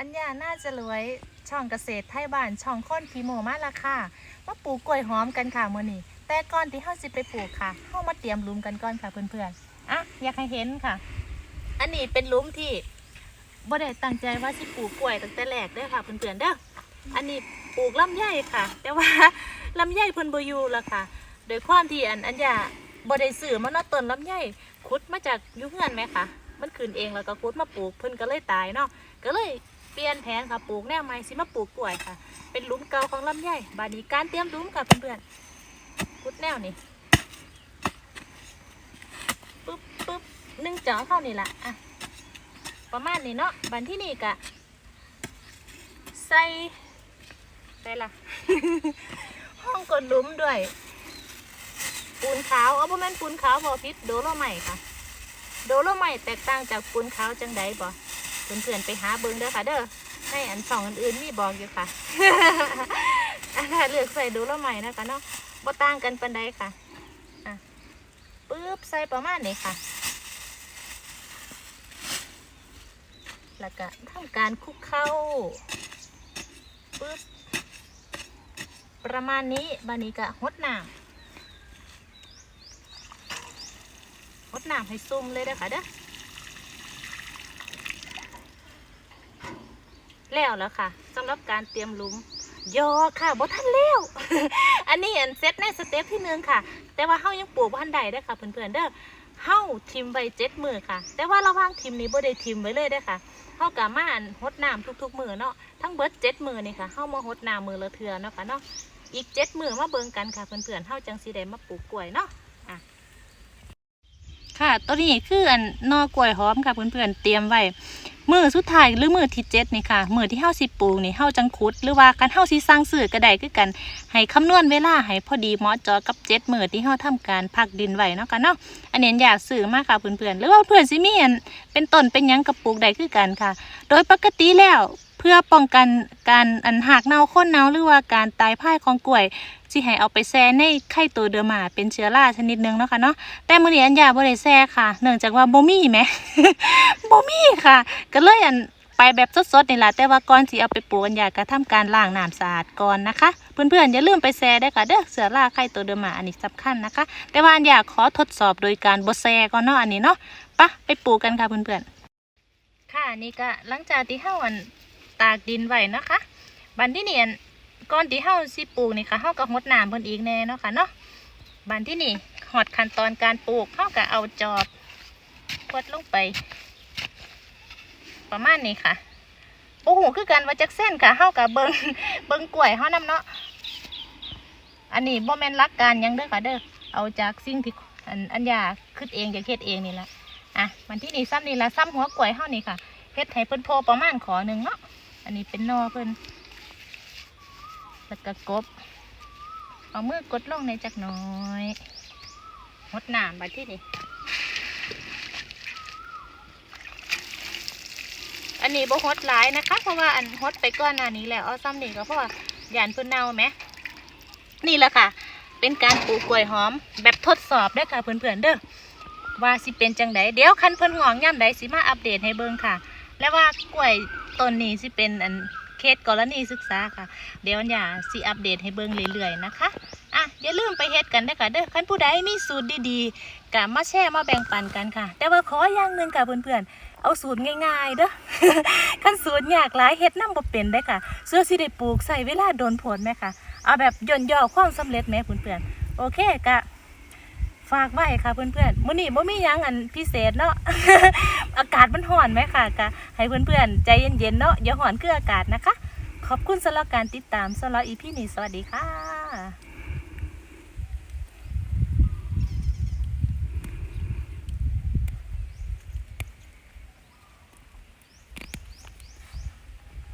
อัญญาน่าจะรวยช่องเกษตรไทยบ้านช่องค้นพีโมมาละค่ะมาปลูกกล้วยหอมกันค่ะมื้อนี้แต่ก่อนที่เฮาสิไปปลูกค่ะเฮามาเตรียมหลุมกันก่อนค่ะเพื่อนๆอะอยากให้เห็นค่ะ อันนี้เป็นหลุมที่บ่ได้ตั้งใจว่าสิปลูกกล้วยตั้งแต่แรกเด้อค่ะเพื่อนๆเด้ออันนี้ปลูกลำไยค่ะ แต่ว่าลำไยเพิ่นบ่อยู่ล้วค่ะ โดยความที่อันอัญญาบ่ได้ซื้อมาเนาะต้นลำไยขุดมาจากยุเฮือนไหมคะมันขึ้นเองแล้วก็ขุดมาปลูกเพิ่นก็เลยตายเนาะก็เลย ปลี่ยนแผนค่ะปลูกแนวใหม่สิมาปลูกกล้วยค่ะ เป็นหลุมเก่าของลำไยบานี้การเตรียมหลุมค่ะเพื่อนๆขุดแนวนี่ปึ๊บปึ๊บหนึ่งจอเท่านี้ละอะประมาณนี้เนาะบันที่นี่กะใส่ใส่ละห้องกดหลุมด้วย ปูนขาวเอาบ่แม่นปูนขาวบ่พิษโดโลไมต์ค่ะ โดโลไมต์แตกต่างจากปูนขาวจังใดบ่ เพื่อนๆไปหาเบิ่งเด้อค่ะ เด้อในอันสองอื่นๆมีบอกอยู่ค่ะอันนั้นเลือกใส่โดโลไมต์นะคะเนาะบ่ต่างกันปานใดค่ะอะปึ๊บใส่ประมาณนี้ค่ะ แล้วก็ทำการคลุกเข้าปึ๊บประมาณนี้บานี้ก็หดน้ำงดน้ำให้ซุ่มเลยเด้อค่ะเด้อ แล้วแล้วค่ะสำหรับการเตรียมหลุมยอค่ะบ่ทันแล้ว อันนี้อันเซตในสเต็ปที่หนึ่งค่ะ แต่ว่าเฮายังปลูกบ่ทันใดเด้ค่ะเพื่อนๆเด้อเฮาทิมไว้เจ็ดมือค่ะ แต่ว่าระหว่างทิมนี้บ่ได้ทิมไว้เลยเด้ค่ะเฮากะมาอันหดน้ำทุกๆมือเนาะทั้งเบิดเจ็ดมือนี่ค่ะเฮามาหดน้ำมือละเทือเนาะค่ะเนาะอีกเจ็ดมือมาเบิ่งกันค่ะเพื่อนๆเฮาจังสิได้มาปลูกกล้วยเนาะค่ะตัวนี้คืออันนอกล้วยหอมค่ะเพื่อนๆเตรียมไว้ มือสุดท้ายหรือมือที่เจ็ดนี่ค่ะมือที่เฮาสิปลูกนี่เฮาจังขุด หรือว่าการเฮาสิสร้างสื่อก็ได้คือกันให้คำนวณเวลาให้พอดีเหมาะจอกับเจ็ดมือที่เฮาทำการพักดินไว้เนาะค่ะเนาะอันนี้อยากสื่อมากค่ะเพื่อนๆหรือว่าเพื่อนสิมีอันเป็นต้นเป็นยังกับปลูกได้คือกันค่ะ โดยปกติแล้วเพื่อป้องกันการอันหักเน่าโค้นเน่าหรือว่าการตายพ่ายของกล้วย สิให้เอาไปแช่ในไข่ตัวเดือหมาเป็นเชื้อราชนิดหนึงเนาะค่ะเนาะแต่มื้อนี้อันยาบ่ได้แซ่ค่ะ เนื่องจากว่าบ่มีแหมบ่มีค่ะ ก็เลยอันไปแบบสดๆนี่ล่ะแต่ว่าก่อนสิเอาไปปลูกอันยาก็ทำการล้างน้ำสะอาดก่อนนะคะ เพื่อนๆอย่าลืมไปแซ่ได้ค่ะเด้อเสือราไข่ตัวเดิมมาอันนี้สำคัญนะคะ แต่ว่าอันยาขอทดสอบโดยการบ่แซ่ก่อนเนาะอันนี้เนาะปะไปปลูกกันค่ะเพื่อนๆค่ะนี่ก็หลังจากที่เฮาอันตากดินไว้นะคะ บัดนี้เนี่ย ก่อนที่เฮาสิปลูกนี่ค่ะเฮาก็รดน้ำเพิ่นอีกแน่เนาะค่ะเนาะบันที่นี่หอดขั้นตอนการปลูกเขาก็เอาจอบกดลงไป ประมาณนี้ค่ะโอ้โหคือกันว่าจักเส้นค่ะเฮากับเบิงเบิงกล้วยเฮานำเนาะอันนี้บ่แม่นรักการยังเด้อค่ะเด้อเอาจากสิ่งที่อันอันยาคิดเองจากเฮ็ดเองนี่แหละอะมันที่นี่ซ้ำนี่ละซ้ำหัวกล้วยเฮานี่ค่ะเฮ็ดให้เพิ่นโพประมาณขอหนึ่งเนาะอันนี้เป็นนอเพิ่น แล้วก็กบ เอามือกดลงในจักหน้อยหดน้ำไปที่นี่อันนี้บ่หดหลายนะคะ เพราะว่าอันหดไปก้อนหน้านี้แล้วเอาซ้ำนี่ก็เพราะว่าหยานเพิ่นเน่าไหมนี่แหละค่ะ เป็นการปลูกกล้วยหอม แบบทดสอบเด้ค่ะเพื่อนๆเด้อว่าสิเป็นจังไดเดี๋ยวคันเพิ่นหองย่ำใดสิมาอัปเดตให้เบิ่งค่ะ และว่ากล้วยต้นนี้สิเป็นอัน เคสกรณีศึกษาค่ะ เดี๋ยวอย่าสิอัปเดตให้เบิ่งเรื่อยๆนะคะอะอย่าลืมไปเฮ็ดกันเด้ค่ะเด้อคันผู้ใดมีสูตรดีๆก็มาแชร์มาแบ่งปันกันค่ะ แต่ว่าขออย่างหนึ่งค่ะเพื่อนๆ เอาสูตรง่ายๆเด้อคันสูตรยากหลายเฮ็ดน้ำบ่เป็นได้ค่ะเสื้อสิได้ปลูกใส่เวลาโดนผลไหมค่ะ เอาแบบย่นย่อความสำเร็จแหมเพื่อนๆโอเคกะ ฝากไว้ค่ะเพื่อนๆมื้อนี้บ่มีหยังอันพิเศษเนาะ อากาศมันร้อนไหมค่ะกะให้เพื่อนๆใจเย็นๆเนาะอย่าร้อนคืออากาศนะคะ ขอบคุณสำหรับการติดตามสำหรับอีพีนี้สวัสดีค่ะ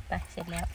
ไปเสร็จแล้ว